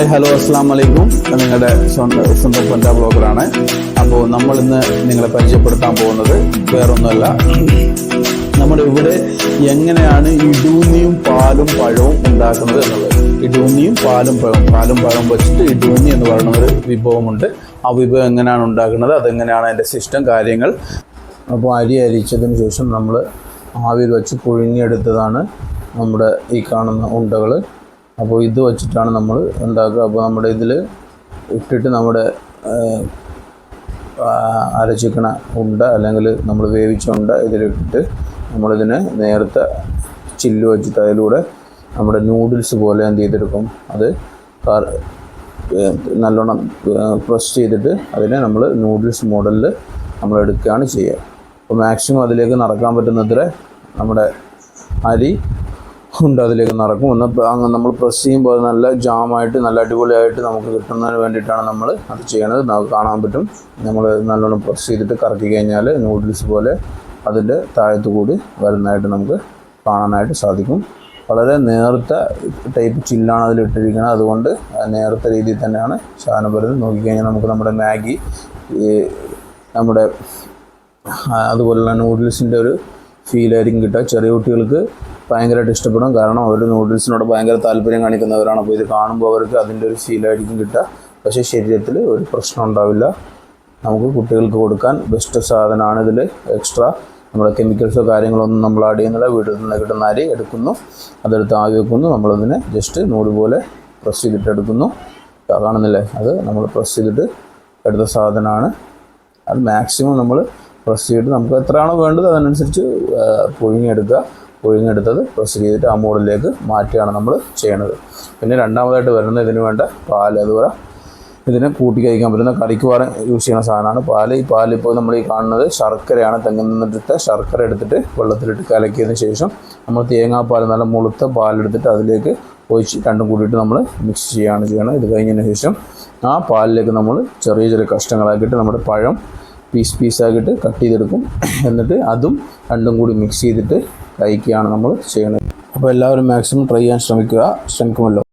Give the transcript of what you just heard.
Hi hello അസ്സാം വലൈക്കും നിങ്ങളുടെ സ്വന്തം പഞ്ചാബ് ബ്ലോഗറാണ്. അപ്പോൾ നമ്മൾ ഇന്ന് നിങ്ങളെ പരിചയപ്പെടുത്താൻ പോകുന്നത് വേറൊന്നുമല്ല. നമ്മുടെ ഇവിടെ എങ്ങനെയാണ് ഇടൂന്നിയും പാലും പഴവും ഉണ്ടാക്കുന്നത് എന്നുള്ളത്. ഇടൂന്നിയും പാലും പഴവും പാലും പഴവും വെച്ചിട്ട് ഇടൂന്നി എന്ന് പറയുന്ന ഒരു വിഭവമുണ്ട്. ആ വിഭവം എങ്ങനെയാണ് ഉണ്ടാക്കുന്നത് അതെങ്ങനെയാണ് അതിന്റെ സിസ്റ്റം കാര്യങ്ങൾ? അപ്പോൾ അരി അരിച്ചതിന് ശേഷം നമ്മൾ ആവിയിൽ വെച്ച് പുഴുങ്ങിയെടുത്തതാണ് നമ്മുടെ ഈ കാണുന്ന ഉണ്ടകൾ അപ്പോൾ ഇത് വച്ചിട്ടാണ് നമ്മൾ ഉണ്ടാക്കുക അപ്പോൾ നമ്മുടെ ഇതിൽ ഇട്ടിട്ട് നമ്മുടെ അരച്ചിക്കണ ഉണ്ട അല്ലെങ്കിൽ നമ്മൾ വേവിച്ച ഉണ്ട ഇതിലിട്ടിട്ട് നമ്മളിതിനെ നേരത്തെ ചില്ല് വെച്ചിട്ട് അതിലൂടെ നമ്മുടെ നൂഡിൽസ് പോലെ എന്ത് ചെയ്തെടുക്കും? അത് നല്ലോണം പ്രസ് ചെയ്തിട്ട് അതിനെ നമ്മൾ നൂഡിൽസ് മോഡലിൽ നമ്മൾ എടുക്കുകയാണ് ചെയ്യുക. അപ്പോൾ മാക്സിമം അതിലേക്ക് നടക്കാൻ പറ്റുന്നത്ര നമ്മുടെ അരി ഉണ്ട് അതിലേക്ക് നടക്കും. ഒന്ന് അങ്ങ് നമ്മൾ പ്രസ് ചെയ്യുമ്പോൾ അത് നല്ല ജാമായിട്ട് നല്ല അടിപൊളിയായിട്ട് നമുക്ക് കിട്ടുന്നതിന് വേണ്ടിയിട്ടാണ് നമ്മൾ അത് ചെയ്യണത്. നമുക്ക് കാണാൻ പറ്റും. നമ്മൾ നല്ലോണം പ്രസ് ചെയ്തിട്ട് കറക്കി കഴിഞ്ഞാൽ നൂഡിൽസ് പോലെ അതിന്റെ താഴത്ത് കൂടി വരുന്നതായിട്ട് നമുക്ക് കാണാനായിട്ട് സാധിക്കും. വളരെ നേർത്ത ടൈപ്പ് ചില്ലാണ് അതിൽ ഇട്ടിരിക്കുന്നത്. അതുകൊണ്ട് നേർത്ത രീതിയിൽ തന്നെയാണ് സാധനം വരുന്നത്. നോക്കിക്കഴിഞ്ഞാൽ നമുക്ക് നമ്മുടെ മാഗി ഈ നമ്മുടെ അതുപോലെ അതുപോലുള്ള നൂഡിൽസിന്റെ ഒരു ഫീലായിരിക്കും കിട്ടുക. ചെറിയ കുട്ടികൾക്ക് ഭയങ്കരമായിട്ട് ഇഷ്ടപ്പെടും. കാരണം അവർ നൂഡിൽസിനോട് ഭയങ്കര താല്പര്യം കാണിക്കുന്നവരാണ്. അപ്പോൾ ഇത് കാണുമ്പോൾ അവർക്ക് അതിന്റെ ഒരു ശീലമായിരിക്കും കിട്ടുക. പക്ഷേ ശരീരത്തിൽ ഒരു പ്രശ്നം ഉണ്ടാവില്ല. നമുക്ക് കുട്ടികൾക്ക് കൊടുക്കാൻ ബെസ്റ്റ് സാധനമാണ് ഇതിൽ എക്സ്ട്രാ നമ്മുടെ കെമിക്കൽസോ കാര്യങ്ങളൊന്നും നമ്മൾ ആഡ് ചെയ്യുന്നില്ല. വീട്ടിൽ നിന്ന് കിട്ടുന്ന അരി എടുക്കുന്നു. അതെടുത്ത് ആവി വെക്കുന്നു. നമ്മളതിനെ ജസ്റ്റ് നൂൽ പോലെ പ്രസ് ചെയ്തിട്ട് എടുക്കുന്നു. കാണുന്നില്ലേ അത് നമ്മൾ പ്രസ് ചെയ്തിട്ട് എടുത്ത സാധനമാണ് അത് മാക്സിമം നമ്മൾ പ്രസ് ചെയ്തിട്ട് നമുക്ക് എത്രയാണോ വേണ്ടത് അതിനനുസരിച്ച് പുഴുങ്ങിയെടുക്കുക. പുഴുങ്ങിയെടുത്തത് പ്രസ് ചെയ്തിട്ട് ആ മോഡിലേക്ക് മാറ്റുകയാണ് നമ്മൾ ചെയ്യണത്. പിന്നെ രണ്ടാമതായിട്ട് വരുന്നത് ഇതിന് വേണ്ട പാൽ അതുപോലെ ഇതിനെ കൂട്ടി കഴിക്കാൻ പറ്റുന്ന കറിക്ക് യൂസ് ചെയ്യുന്ന സാധനമാണ്. പാൽ ഈ പാൽ ഇപ്പോൾ നമ്മൾ ഈ കാണുന്നത് ശർക്കരയാണ്. തെങ്ങിൽ നിന്നിട്ട് ശർക്കര എടുത്തിട്ട് വെള്ളത്തിലിട്ട് കലക്കിയതിന് ശേഷം നമ്മൾ തേങ്ങാപ്പാൽ നല്ല മുളുത്ത പാലെടുത്തിട്ട് അതിലേക്ക് ഒഴിച്ച് രണ്ടും കൂടിയിട്ട് നമ്മൾ മിക്സ് ചെയ്യുകയാണ് ചെയ്യണം ഇത് കഴിഞ്ഞതിന് ശേഷം ആ പാലിലേക്ക് നമ്മൾ ചെറിയ ചെറിയ കഷ്ണങ്ങളാക്കിയിട്ട് നമ്മുടെ പഴം പീസ് പീസാക്കിയിട്ട് കട്ട് ചെയ്തെടുക്കും. എന്നിട്ട് അതും രണ്ടും കൂടി മിക്സ് ചെയ്തിട്ട് കഴിക്കുകയാണ് നമ്മൾ ചെയ്യുന്നത്. അപ്പോൾ എല്ലാവരും മാക്സിമം ട്രൈ ചെയ്യാൻ ശ്രമിക്കുക. ശ്രമിക്കുമല്ലോ.